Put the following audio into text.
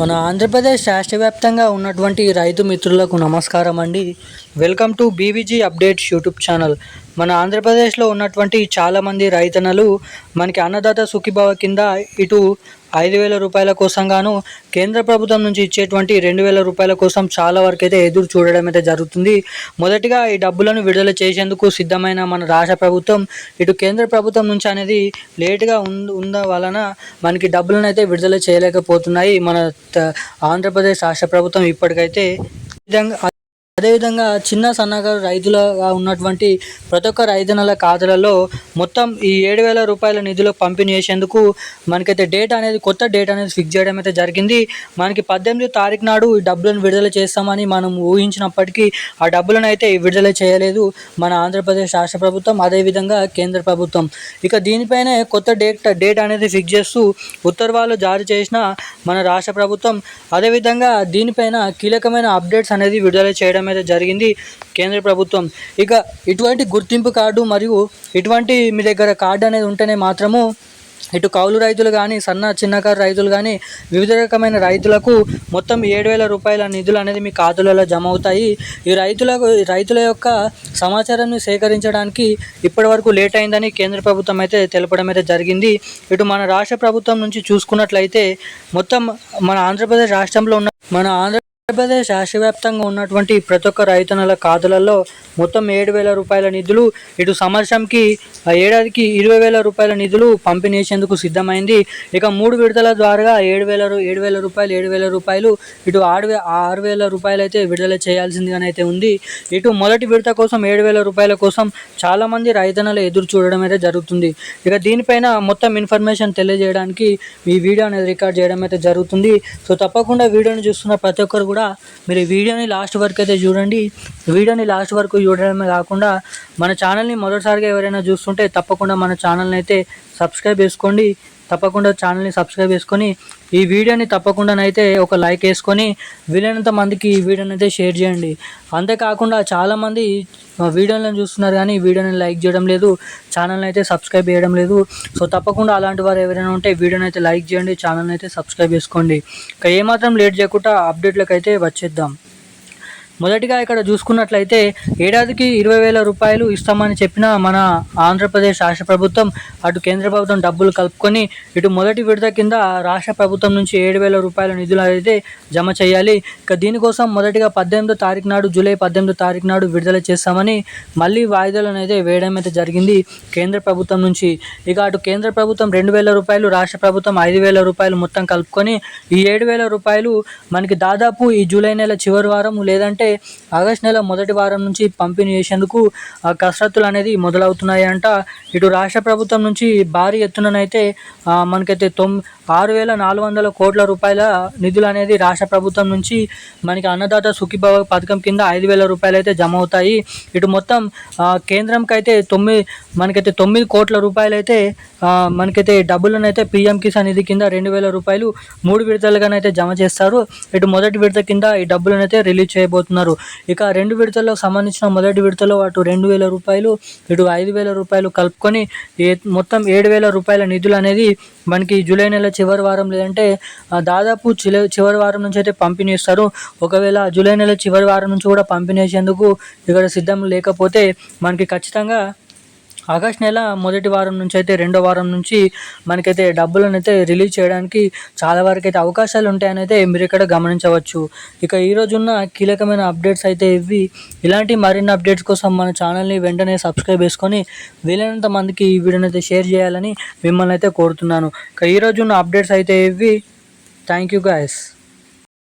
మన ఆంధ్రప్రదేశ్ రాష్ట్ర వ్యాప్తంగా ఉన్నటువంటి రైతు మిత్రులకు నమస్కారం అండి. Welcome to BVG updates YouTube channel. మన ఆంధ్రప్రదేశ్లో ఉన్నటువంటి చాలామంది రైతన్నలు మనకి అన్నదాత సుఖీభావ కింద ఇటు ఐదు వేల రూపాయల కోసం గాను కేంద్ర ప్రభుత్వం నుంచి ఇచ్చేటువంటి రెండు వేల రూపాయల కోసం చాలా వరకు అయితే ఎదురు చూడడం అయితే జరుగుతుంది. మొదటిగా ఈ డబ్బులను విడుదల చేసేందుకు సిద్ధమైన మన రాష్ట్ర ప్రభుత్వం ఇటు కేంద్ర ప్రభుత్వం నుంచి అనేది లేటుగా ఉంద వలన మనకి డబ్బులను అయితే విడుదల చేయలేకపోతున్నాయి. మన త- ఆంధ్రప్రదేశ్ రాష్ట్ర ప్రభుత్వం ఇప్పటికైతే విధంగా అదేవిధంగా చిన్న సన్నకారు రైతులుగా ఉన్నటువంటి ప్రతి ఒక్క రైతన్నల ఖాతాలలో మొత్తం ఈ ఏడు వేల రూపాయల నిధులు పంపిణీ చేసేందుకు మనకైతే డేట్ అనేది కొత్త డేట్ అనేది ఫిక్స్ చేయడం అయితే జరిగింది. మనకి పద్దెనిమిది తారీఖు నాడు ఈ డబ్బులను విడుదల చేస్తామని మనం ఊహించినప్పటికీ ఆ డబ్బులను అయితే విడుదల చేయలేదు మన ఆంధ్రప్రదేశ్ రాష్ట్ర ప్రభుత్వం అదేవిధంగా కేంద్ర ప్రభుత్వం. ఇక దీనిపైనే కొత్త డేట్ డేట్ అనేది ఫిక్స్ చేస్తూ ఉత్తర్వులు జారీ చేసిన మన రాష్ట్ర ప్రభుత్వం అదేవిధంగా దీనిపైన కీలకమైన అప్డేట్స్ అనేది విడుదల చేయడం అయితే జరిగింది కేంద్ర ప్రభుత్వం. ఇక ఇటువంటి గుర్తింపు కార్డు మరియు ఇటువంటి మీ దగ్గర కార్డు అనేది ఉంటేనే మాత్రము ఇటు కౌలు రైతులు కానీ సన్న చిన్నకారు రైతులు కానీ వివిధ రకమైన రైతులకు మొత్తం ఏడు వేల రూపాయల నిధులు అనేది మీ ఖాతాలలో జమ అవుతాయి. ఈ రైతులకు రైతుల యొక్క సమాచారాన్ని సేకరించడానికి ఇప్పటివరకు లేట్ అయిందని కేంద్ర ప్రభుత్వం అయితే తెలపడం అయితే జరిగింది. ఇటు మన రాష్ట్ర ప్రభుత్వం నుంచి చూసుకున్నట్లయితే మొత్తం మన ఆంధ్రప్రదేశ్ రాష్ట్రంలో ఉన్న మన ఆంధ్ర ఆంధ్రప్రదేశ్ రాష్ట్రవ్యాప్తంగా ఉన్నటువంటి ప్రతి ఒక్క రైతన్నల ఖాతాలలో మొత్తం ఏడు వేల రూపాయల నిధులు ఇటు సంవత్సరంకి ఏడాదికి ఇరవై వేల రూపాయల నిధులు పంపిణీసేందుకు సిద్ధమైంది. ఇక మూడు విడతల ద్వారా ఏడు వేల ఏడు వేల రూపాయలు ఏడు వేల రూపాయలు ఇటు ఆరు వే ఆరు వేల రూపాయలు అయితే విడుదల చేయాల్సిందిగానైతే అయితే ఉంది. ఇటు మొదటి విడత కోసం ఏడు వేల రూపాయల కోసం చాలామంది రైతన్నలు ఎదురు చూడడం అయితే జరుగుతుంది. ఇక దీనిపైన మొత్తం ఇన్ఫర్మేషన్ తెలియజేయడానికి ఈ వీడియో అనేది రికార్డ్ చేయడం అయితే జరుగుతుంది. సో తప్పకుండా వీడియోని చూస్తున్న ప్రతి ఒక్కరు కూడా మీరు వీడియోని లాస్ట్ వరకు అయితే చూడండి. వీడియోని లాస్ట్ వరకు చూడడమే కాకుండా మన ఛానల్ని మొదటిసారిగా ఎవరైనా చూస్తుంటే తప్పకుండా మన ఛానల్ని అయితే సబ్స్క్రైబ్ చేసుకోండి. తప్పకుండా ఛానల్ని సబ్స్క్రైబ్ చేసుకొని ఈ వీడియోని తప్పకుండానైతే ఒక లైక్ వేసుకొని వీలైనంత మందికి ఈ వీడియోని అయితే షేర్ చేయండి. అంతేకాకుండా చాలామంది వీడియోలను చూస్తున్నారు కానీ ఈ వీడియోని లైక్ చేయడం లేదు ఛానల్ని అయితే సబ్స్క్రైబ్ చేయడం లేదు. సో తప్పకుండా అలాంటి వారు ఎవరైనా ఉంటే వీడియోని అయితే లైక్ చేయండి ఛానల్ని అయితే సబ్స్క్రైబ్ చేసుకోండి. ఇక ఏమాత్రం లేట్ చేయకుండా అప్డేట్లకు అయితే వచ్చేద్దాం. మొదటిగా ఇక్కడ చూసుకున్నట్లయితే ఏడాదికి ఇరవై వేల రూపాయలు ఇస్తామని చెప్పిన మన ఆంధ్రప్రదేశ్ రాష్ట్ర ప్రభుత్వం అటు కేంద్ర ప్రభుత్వం డబ్బులు కలుపుకొని ఇటు మొదటి విడత కింద రాష్ట్ర ప్రభుత్వం నుంచి ఏడు వేల రూపాయల నిధులు అయితే జమ చేయాలి. ఇక దీనికోసం మొదటిగా పద్దెనిమిదో తారీఖు నాడు జూలై పద్దెనిమిదో తారీఖు నాడు విడుదల చేస్తామని మళ్ళీ వాయిదాలను అయితే వేయడం అయితే జరిగింది కేంద్ర ప్రభుత్వం నుంచి. ఇక అటు కేంద్ర ప్రభుత్వం రెండు వేల రూపాయలు రాష్ట్ర ప్రభుత్వం ఐదు వేల రూపాయలు మొత్తం కలుపుకొని ఈ ఏడు వేల రూపాయలు మనకి దాదాపు ఈ జూలై నెల చివరి వారం లేదంటే ఆగస్ట్ నెల మొదటి వారం నుంచి పంపిణీ చేసేందుకు కసరత్తులు అనేది మొదలవుతున్నాయి అంట. ఇటు రాష్ట్ర ప్రభుత్వం నుంచి భారీ ఎత్తుననైతే మనకైతే తొమ్ ఆరు వేల నాలుగు వందల కోట్ల రూపాయల నిధులు అనేది రాష్ట్ర ప్రభుత్వం నుంచి మనకి అన్నదాత సుఖీభావ పథకం కింద ఐదు వేల రూపాయలు అయితే జమ అవుతాయి. ఇటు మొత్తం కేంద్రంకి అయితే తొమ్మిది మనకైతే తొమ్మిది కోట్ల రూపాయలు అయితే మనకైతే డబ్బులను అయితే పిఎం కిసాన్ నిధి కింద రెండు వేల రూపాయలు మూడు విడతలుగానైతే జమ చేస్తారు. ఇటు మొదటి విడత కింద ఈ డబ్బులను అయితే రిలీజ్ చేయబోతున్నారు. ఇక రెండు విడతలకు సంబంధించిన మొదటి విడతలో అటు రెండు వేల రూపాయలు ఇటు ఐదు వేల రూపాయలు కలుపుకొని ఏ మొత్తం ఏడు వేల రూపాయల నిధులు అనేది మనకి జూలై నెల చివరి వారం లేదంటే దాదాపు చిల చివరి వారం నుంచి అయితే పంపిణీ ఇస్తారు ఒకవేళ జూలై నెల చివరి వారం నుంచి కూడా పంపిణీ చేసేందుకు ఇక్కడ సిద్ధం లేకపోతే మనకి ఖచ్చితంగా ఆగస్ట్ నెల మొదటి వారం నుంచి అయితే రెండో వారం నుంచి మనకైతే డబ్బులను అయితే రిలీజ్ చేయడానికి చాలా వరకు అయితే అవకాశాలు ఉంటాయని అయితే మీరు ఇక్కడ గమనించవచ్చు. ఇక ఈ రోజు ఉన్న కీలకమైన అప్డేట్స్ అయితే ఇవి. ఇలాంటి మరిన్ని అప్డేట్స్ కోసం మన ఛానల్ని వెంటనే సబ్స్క్రైబ్ చేసుకొని వీలైనంత మందికి ఈ వీడియోని అయితే షేర్ చేయాలని మిమ్మల్ని అయితే కోరుతున్నాను. ఇక ఈ రోజు ఉన్న అప్డేట్స్ అయితే ఇవి. Thank you guys.